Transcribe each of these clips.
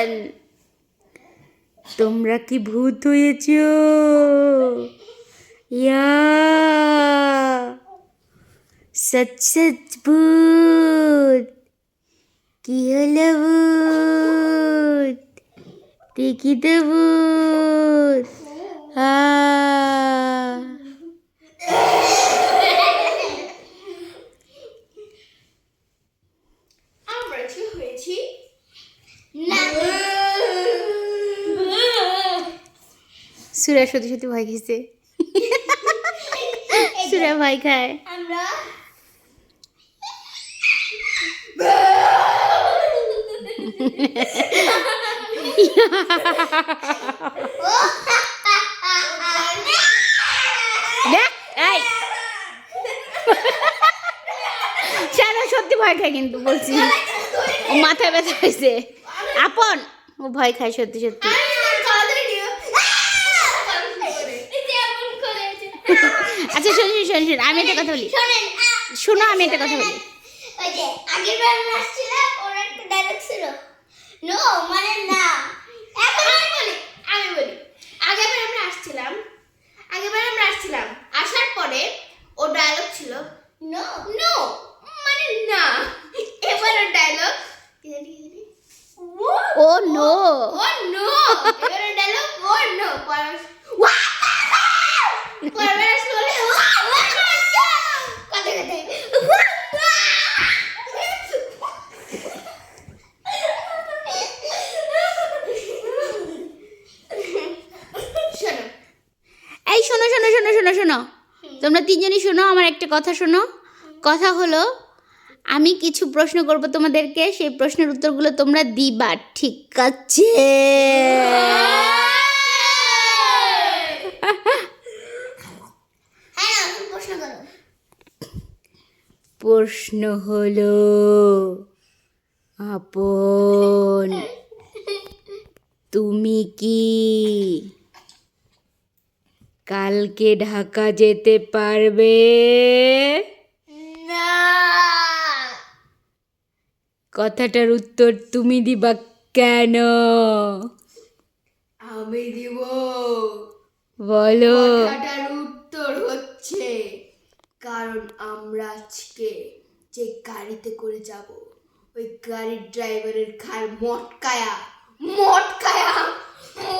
One তোমরা কি ভূত হয়েছ ইয়া সচ সচ ভূত কি হলো ভূত দেখি তো ভূত আ আমরা কি হয়েছি সুরা সত্যি সত্যি ভয় খেয়েছে সুরা ভয় খায়। আমরা সারা সত্যি ভয় খায় কিন্তু বলছি। ও মাথায় ব্যথা হয়েছে আপন ও ভয় খায় সত্যি সত্যি। আচ্ছা শোন শোন শোন শোন আমি একটা কথা বলি। শোনো আমি একটা কথা বলি। ওই যে আগের বার আমরা আসছিলাম ওর একটা ডায়লগ ছিল। নো মানে না। এখন আমি বলি আমি বলি। আগেরবার আমরা আসছিলাম আমরা আসছিলাম। আসার পরে ও ডায়লগ ছিল নো নো মানে না। এবার ওর ডায়লগ ও নো ও নো এবার ওর ডায়লগ ও নো পরে পরে আসলে বলে কথা শোনো এই শোনো শোনো শোনো শোনো শোনো। তোমরা তিনজনই শোনো, আমার একটা কথা শোনো। কথা হলো, আমি কিছু প্রশ্ন করব তোমাদেরকে, সেই প্রশ্নের উত্তরগুলো তোমরা দিবা, ঠিক আছে? প্রশ্ন হলো, আপন, তুমি কি? কালকে ঢাকা যেতে পারবে? না। কথাটার উত্তর তুমি দিবা কেন? আমি দিব। বলো। কথাটার উত্তর হচ্ছে কারণ আমরা আজকে যে গাড়িতে করে যাব ওই গাড়ির ড্রাইভারের খার মটকায়া মটকায়া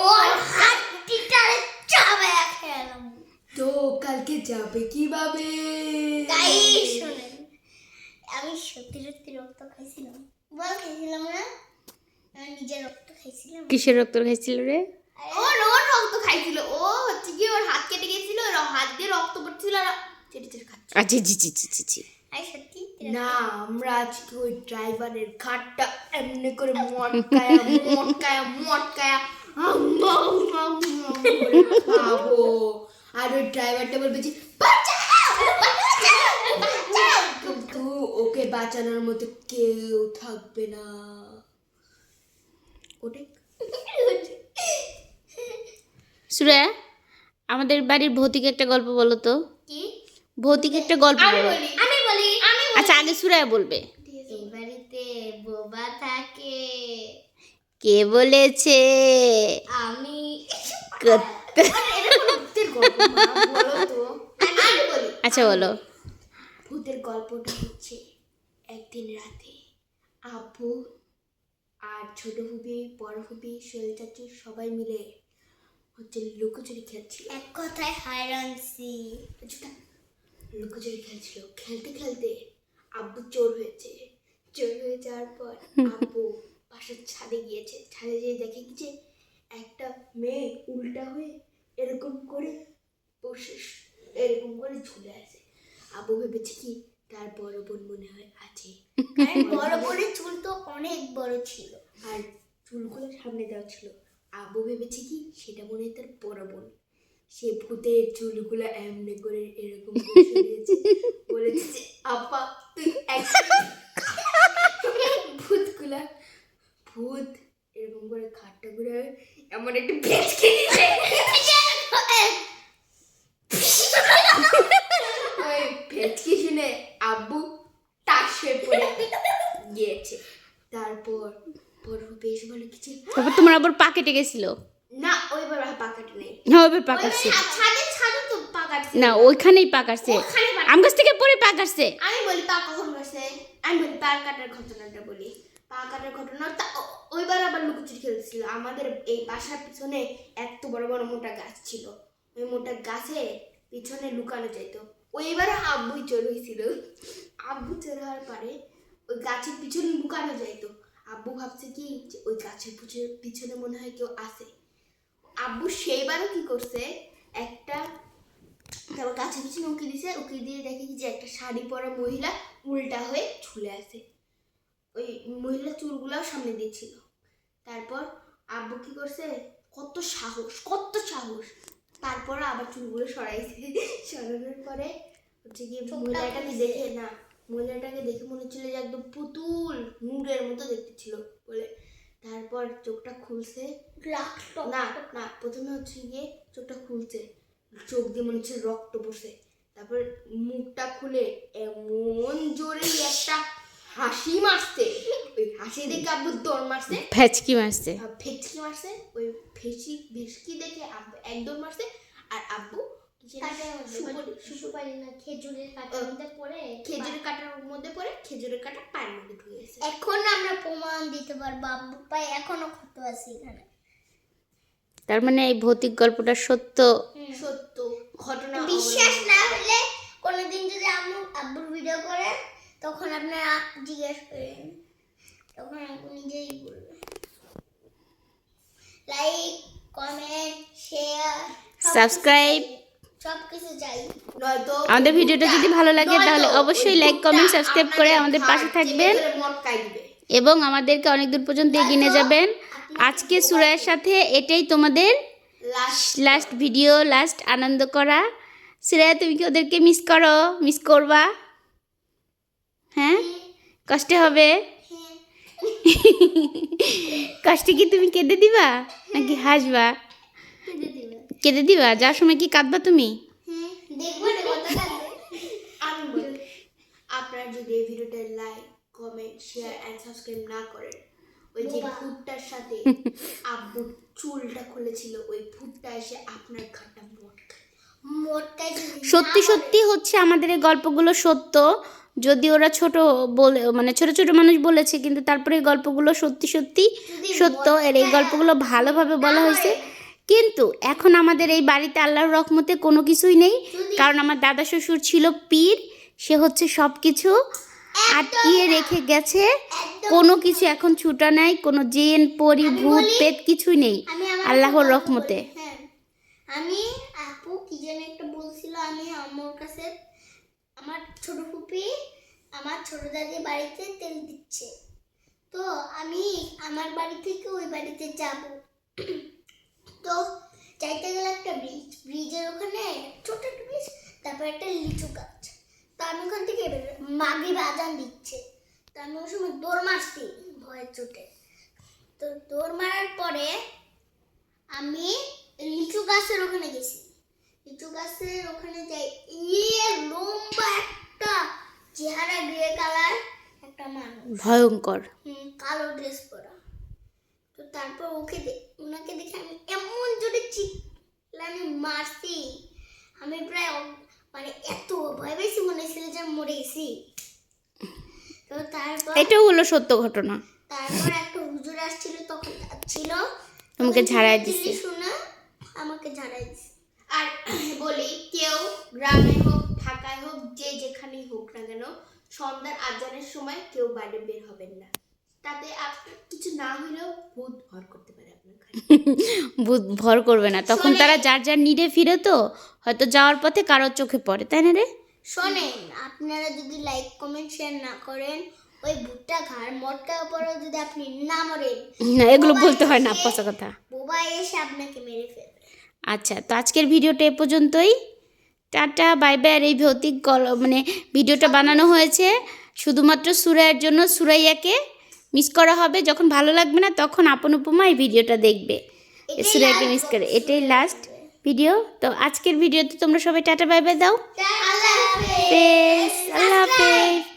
ওর হাতটিটারে চাবে খেলাম তো কালকে যাবে কীভাবে তাই শুনেন আমি সত্যি সত্যি রক্ত খাইছিলাম বল খাইছিলাম না আমি নিজের রক্ত খাইছিলাম কিসের রক্ত খাইছিল রে? ও ওর রক্ত খাইছিল। ও হচ্ছে কি ওর হাত কেটে গেছিল ওর হাত দিয়ে রক্ত পড়ছিল আর চেটে চেটে খাচ্ছিল আচ্ছা জি জি জি জি জি না আমরা আজকে ওই ড্রাইভারের ঘাটটা এমনি করে মটকায়া মটকায়া মটকায়া খাব। আর ওই ড্রাইভারটা বলবে যে। কিন্তু ওকে বাঁচানোর মতো কেউ থাকবে না। ওটাই। সুরা আমাদের বাড়ির ভৌতিক একটা গল্প বলো তো। কি? ভৌতিক একটা গল্প আমি বলো। বলি আমি বলি আচ্ছা আগে সুরায় বলবে। বাড়িতে বোবা থাকে। কে বলেছে? আমি আচ্ছা বলো। ভূতের গল্পটা হচ্ছে একদিন রাতে আব্বু আর ছোট ফুপি বড় ফুপি শৈল চাচু সবাই মিলে হচ্ছে লুকোচুরি খেলছিল। এক কথায় হাইরানসি লুকোচুরি খেলছিল। খেলতে খেলতে আব্বু চোর হয়েছে। চোর হয়ে যাওয়ার পর আব্বু বাসার ছাদে গিয়েছে। ছাদে যেয়ে দেখে কি যে একটা মেয়ে উল্টা হয়ে এরকম করে বসে এরকম করে ঝুলে আছে। আব্বু ভেবেছে কি তার বড় বোন মনে হয় আছে। বড় বোনের চুল তো অনেক বড় ছিল। আর চুলগুলো সামনে দেওয়া ছিল। আবু ভেবেছে কি সেটা মনে হয় তার বড় বোন। সে ভূতের চুলগুলো এমনি করে এরকম করে সরিয়েছে বলেছে যে আপা তুই ভূতগুলা ভূত এরকম করে খাটটা ঘুরে এমন একটু ভেটকে দিছে ওই ভেটকি আব্বু পড়ে গিয়েছে তারপর এসে বলে কিছু তারপর তোমার আবার পা কেটে গেছিল? না ওইবার নেই। হ্যাঁ ওইবার ছাদে ছাদে তো না ওইখানেই আম গাছ থেকে পরে পা আমি বলি পা কখন গেছে আমি বলি পা কাটার ঘটনাটা বলি। পা কাটার ঘটনা ওইবার আবার লুকোচুরি খেলছিল। আমাদের এই বাসার পিছনে এত বড় বড় মোটা গাছ ছিল। ওই মোটা গাছে পিছনে লুকানো যেত ওইবার আব্বুই চোর হয়েছিল আব্বু চোর হওয়ার পরে ওই গাছের পিছনে লুকানো যাইতো আব্বু ভাবছে কি যে ওই গাছের পিছনে- পিছনে মনে হয় কেউ আছে। আব্বু সেইবারও কি করছে একটা তারপর গাছের পিছনে উকি দিছে উকি দিয়ে দেখে কি যে একটা শাড়ি পরা মহিলা উল্টা হয়ে ঝুলে আছে। ওই মহিলা চুলগুলাও সামনে দিয়েছিল তারপর আব্বু কি করছে কত সাহস কত সাহস। তারপর আবার চুলগুলো সরাইছে। সরানোর পরে হচ্ছে গিয়ে মহিলাটাকে দেখে না মহিলাটাকে দেখে মনে হচ্ছিল যে একদম পুতুল নূরের মতো দেখতে ছিল বলে। তারপর চোখটা খুলছে। না না প্রথমে হচ্ছে গিয়ে চোখটা খুলছে। চোখ দিয়ে মনে হচ্ছে রক্ত বসে। তারপর মুখটা খুলে এমন জোরে একটা হাসি মারছে। ওই হাসি দেখে আব্বু দৌড় মারছে। ফেচকি মারছে। ফেচকি মারছে। ওই ফেচি ভেচকি দেখে আব্বু এক দৌড় মারছে। আর আব্বু খেজুরের কাটার মধ্যে পড়ে খেজুরের কাটার মধ্যে পড়ে খেজুরের কাটা পায়ের মধ্যে ঢুকে গেছে। এখন আমরা প্রমাণ দিতে পারব আব্বু এখনও ক্ষত আছে এখানে। তার মানে এই ভৌতিক গল্পটা সত্য। সত্য ঘটনা বিশ্বাস না হলে কোনোদিন যদি আম্মু আব্বুর ভিডিও করে তখন আপনারা জিজ্ঞেস করেন। তখন আব্বু নিজেই বলবে। Like comment share Subscribe. আমাদের ভিডিওটা যদি ভালো লাগে তাহলে অবশ্যই লাইক কমেন্ট সাবস্ক্রাইব করে আমাদের পাশে থাকবেন। এবং আমাদেরকে অনেক দূর পর্যন্ত এগিয়ে নিয়ে যাবেন। আজকে সুরায়ের সাথে এটাই তোমাদের লাস্ট লাস্ট ভিডিও লাস্ট আনন্দ করা। সুরায়া তুমি কি ওদেরকে মিস করো? মিস করবা? হ্যাঁ? কষ্ট হবে? কষ্টে কি তুমি কেঁদে দিবা? নাকি হাসবা? কেঁদে দিবা? যাওয়ার সময় কি কাঁদবা তুমি? আপনারা যদি এই ভিডিওটা like comment share and subscribe না করেন ওই যে। সাথে আব্বুর চুলটা খুলেছিল ওই ভূতটা এসে আপনার ঘাটটা মটকা সত্যি সত্যি হচ্ছে আমাদের এই গল্পগুলো সত্য। যদি ওরা ছোট বলে মানে ছোট ছোট মানুষ বলেছে কিন্তু তারপরে এই গল্পগুলো সত্যি সত্যি সত্য। এর এই গল্পগুলো ভালোভাবে বলা হয়েছে। কিন্তু এখন আমাদের এই বাড়িতে আল্লাহর রহমতে কোনো কিছুই নেই। কারণ আমার দাদা শ্বশুর ছিল পীর সে হচ্ছে সব কিছু আটকিয়ে রেখে গেছে কোনো কিছু এখন ছুটা নাই কোনো জেন পরি ভূত পেত কিছুই নেই আল্লাহর রহমতে। হ্যাঁ। আমি আপু কি যেন একটা বলছিল আমি আমার কাছে আমার ছোট ফুপি আমার ছোট দাদি বাড়িতে তেল দিচ্ছে। তো আমি আমার বাড়ি থেকে ওই বাড়িতে যাব। তো যাইতে গেলে একটা ব্রিজ ব্রিজের ওখানে ছোট একটা ব্রিজ তারপর একটা লিচু গাছ। তো আমি ওখান থেকে মাগি বাজান দিচ্ছে তো আমি ওই সময় দৌড় মারছি ভয়ের চোটে। তো দৌড় মারার পরে আমি লিচু গাছের ওখানে গেছি। লিচু গাছের ওখানে যাই ইয়ে লম্বা একটা চেহারা গ্রে কালার একটা মানুষ। ভয়ঙ্কর। কালো ড্রেস পরা। তারপর ওকে ওনাকে দেখে আমি এমন জোরে আমি মারছি। আমি প্রায় মানে এত ভয় পেয়েছি মনে হয়েছিল যে মরে গেছি। তো তারপর এটাও হলো সত্য ঘটনা। তারপর একটা হুজুর আসছিল তখন ছিল। তোমাকে ঝাড়াই দিছে। শোনা আমাকে ঝাড়াই দিছে। আর বলি কেউ গ্রামে হোক ঢাকায় হোক যে যেখানেই হোক না কেন সন্ধ্যার আজানের সময় কেউ বাইরে বের হবেন না। তাতে আপনার কিছু না হলেও ভূত ভর করতে পারে আপনার ভূত ভর করবে না। তখন তারা যার যার নিডে ফিরে তো হয়তো যাওয়ার পথে কারোর চোখে পড়ে তাই না রে? শোনেন আপনারা যদি লাইক কমেন্ট শেয়ার না করেন ওই ভুট্টা ঘাড় মটকার উপরও যদি আপনি না মরেন না এগুলো বলতে হয় না পচা কথা। বোবা এসে আপনাকে মেরে ফেলবে। আচ্ছা তো আজকের ভিডিওটা এ পর্যন্তই। Tata bye bye. আর এই ভৌতিক গল- মানে ভিডিওটা বানানো হয়েছে শুধুমাত্র সুরাইয়ের জন্য সুরাইয়াকে। মিস করা হবে যখন ভালো লাগবে না তখন আপন উপমা এই ভিডিওটা দেখবে। সুরাইকে মিস করে এটাই লাস্ট ভিডিও তো আজকের ভিডিওতে তোমরা সবাই টাটা বাই বাই দাও। আল্লাহ হাফেজ। বেশ আল্লাহ হাফেজ।